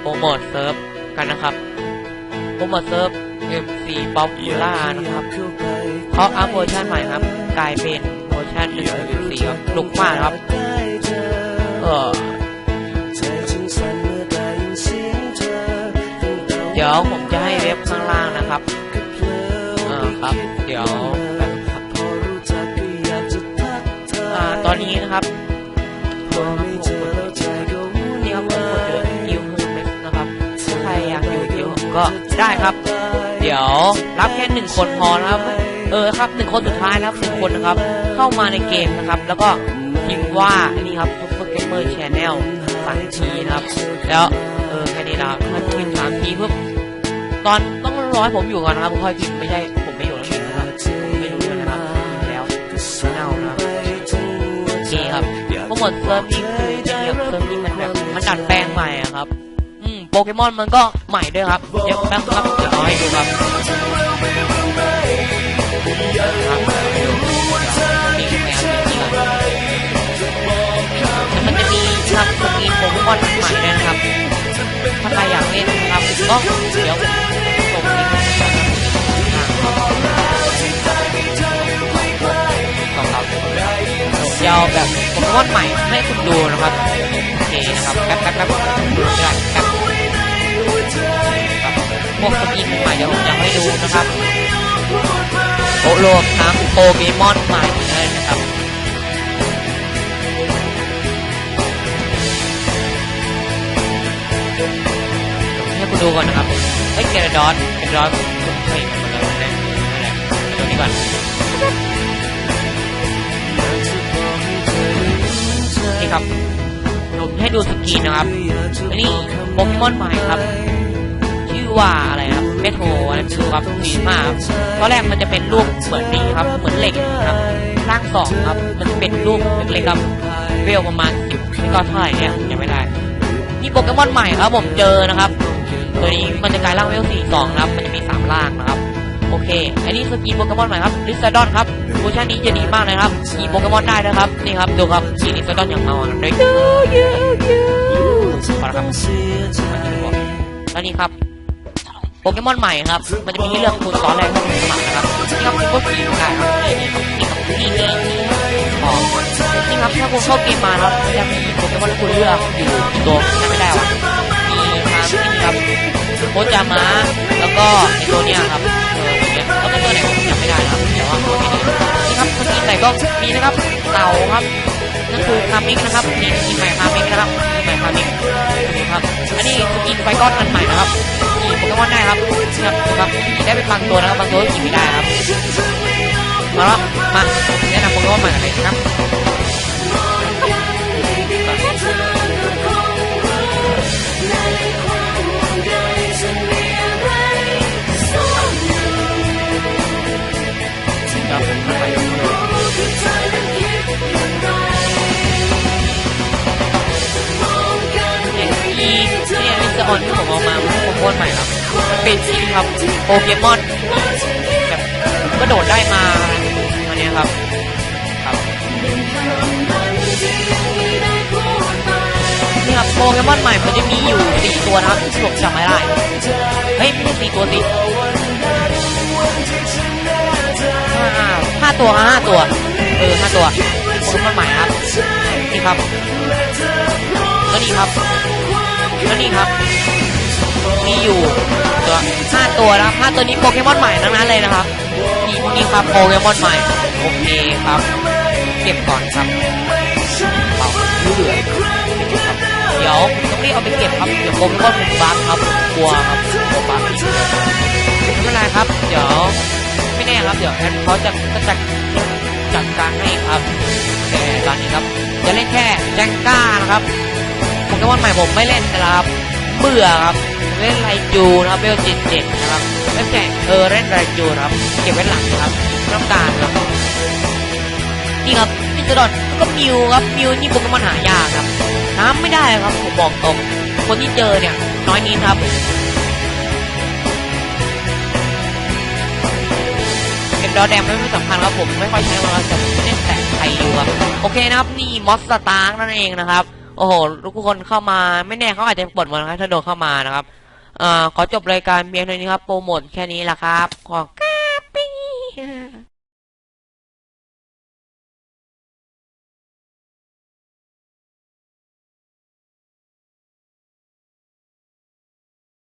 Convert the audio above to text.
โปรโมทเซิร์ฟกันนะครับโปรโมทเซิร์ฟ MC Popular นะครับเขาอัพเวอร์ชันใหม่ครับ กลายเป็นเวอร์ชัน1.4ครับลุกมากครับ เออเดี๋ยวผมจะให้เว็บข้างล่างนะครับเออครับ เดี๋ยวครับอ่าตอนนี้นะครับนี่ ก็ได้ครับ เดี๋ยวรับแค่หนึ่งคนพอนะครับ เออครับหนึ่งคนสุดท้ายนะครับหนึ่งคนนะครับ เข้ามาในเกมนะครับ แล้วก็พิมพ์ว่านี่ครับ Super Gamer Channel สามทีนะครับ แล้วเออแค่นี้นะครับถ้าพิมพ์สามทีปุ๊บตอนต้องรอให้ผมอยู่ก่อนนะครับค่อยพิมพ์ไม่ใช่ผมไม่อยู่แล้วนะครับผมไม่รู้เรื่องนะครับแล้วเน่านะครับโอเคครับโปรโมทเซิร์ฟนี่คือจริงๆเซิร์ฟนี่มันแบบมันดัดแปลงใหม่อะครับ อืมโปเกมอนมันก็ใหม่ด้วยครับ เดี๋ยวแป๊บครับเดี๋ยวเอาให้ดูครับครับมันจะมีครับสกรีโปเกมอนใหม่ด้วยนะครับ ถ้าใครอยากเล่นนะครับก็เดี๋ยวส่งลิงก์ให้ทางต่อครับจะเอาแบบโปเกมอนใหม่ให้คุณดูนะครับ โอเคนะครับแป๊บแป๊บแป๊บได้แป๊บครับ พวกสกินใหม่เดี๋ยวผมจะให้ดูนะครับโอโลทั้งโปเกมอนใหม่เลยนะครับให้คุณดูก่อนนะครับเฮ้ยเกรดอนเกรดอนผมเคยเห็นมันแล้วนะนั่นแหละดูนี่ก่อนนี่ครับผมให้ดูสกินนะครับอันนี้โปเกมอนใหม่ครับ ว่าอะไรครับเมโทรอะไรไม่รู้ครับสีมากครับตอนแรกมันจะเป็นรูปเหมือนนี้ครับ เหมือนเหล็กครับร่างสองครับ มันเป็นรูปเล็กๆครับเวลประมาณสิบไม่ก็เท่าไหร่เนี่ยยังไม่ได้นี่โปเกมอนใหม่ครับ ผมเจอนะครับ ตัวนี้มันจะกลายร่างเวลสี่สองครับ มันจะมีสามร่างนะครับโอเค อันนี้สกีโปเกมอนใหม่ครับลิซาดอนครับเวอร์ชันนี้จะดีมากเลยครับขี่โปเกมอนได้นะครับ นี่ครับ ดูครับขี่ลิซาดอนอย่างเมาอะเลยเยอะเยอะเยอะพอแล้วครับมาที่บอกแล้วนี่ครับ โปเกมอนใหม่ครับ มันจะมีให้เลือกคุณตอนแรกที่คุณสมัครนะครับนี่ครับคุณก็ขี่ได้ครับนี่ครับนี่นี่นี่อ๋อนี่ครับถ้าคุณเข้าเกมมาครับมันจะมีโปเกมอนที่คุณเลือกอยู่ตัวจำไม่ได้ว่ะมีทางนี่ครับโคจามาแล้วก็ไอตัวเนี้ยครับเอออย่างเงี้ยแล้วก็ตัวไหนผมจำไม่ได้นะครับแต่ว่าตัวนี้นี่ครับสกินไหนก็มีนะครับเต่าครับนั่นคือคามิกนะครับนี่สกินใหม่คามิกนะครับสกินใหม่คามิกนี่ครับอันนี้สกินไฟก้อนอันใหม่นะครับ โปเกมอนได้ครับนี่ครับครับได้เป็นบางตัวนะครับบางตัวก็ขี่ไม่ได้ครับมาแล้วมาแนะนำโปเกมอนใหม่กันเลยนะครับอีเนี่อนที่ผมเอามา โปเกมอนใหม่ครับเป็นชิ้นครับโปเกมอนแบบกระโดดได้มาอันเนี้ยครับครับนี่ครับโปเกมอนใหม่มันจะมีอยู่สี่ตัวนะครับที่ผมจำไม่ได้เฮ้ยไม่สี่ตัวสิห้าห้าตัวห้าตัวเออห้าตัวโปเกมอนใหม่ครับนี่ครับแล้วนี่ครับแล้วนี่ครับ มีอยู่ตัวห้าตัวนะครับห้าตัวนี้โปเกมอนใหม่ทั้งนั้นเลยนะครับนี่นี่ครับโปเกมอนใหม่โอเคครับ เก็บก่อนครับเอาเหลือเดี๋ยวต้องรีบเอาไปเก็บครับเดี๋ยวโปเกมอนมันบั๊กครับกลัวครับกลัวบั๊กไม่เป็นไรครับ เดี๋ยวไม่แน่ครับเดี๋ยวแอดเขาจะก็จะจัดการให้ครับแต่ตอนนี้ครับจะเล่นแค่แจงก้านะครับโปเกมอนใหม่ผมไม่เล่นนะครับเบื่อครับ เล่นไรจูนะครับเวลจ็ดเจ็ดนะครับไม่ใช่เออเล่นไรจูนะครับเก็บไว้หลังนะครับต้องการครับนี่ครับมิสเตอร์ดอนแล้วก็มิวครับมิวนี่โปเกมอนหายากครับน้ำไม่ได้ครับผมบอกตรงคนที่เจอเนี่ยน้อยนิดครับเก็บดอแดงไม่สำคัญครับผมไม่ค่อยใช้มันเราจะเล่นแต่ไทยอยู่ครับโอเคนะครับนี่มอสตาร์นั่นเองนะครับ โอ้โหทุกคนเข้ามาไม่แน่เขาอาจจะปลดมดนะครับถ้าโดนเข้ามานะครับ อขอจบรายการเพียงเท่านี้ครับ โปรโมทแค่นี้แหละครับขอบ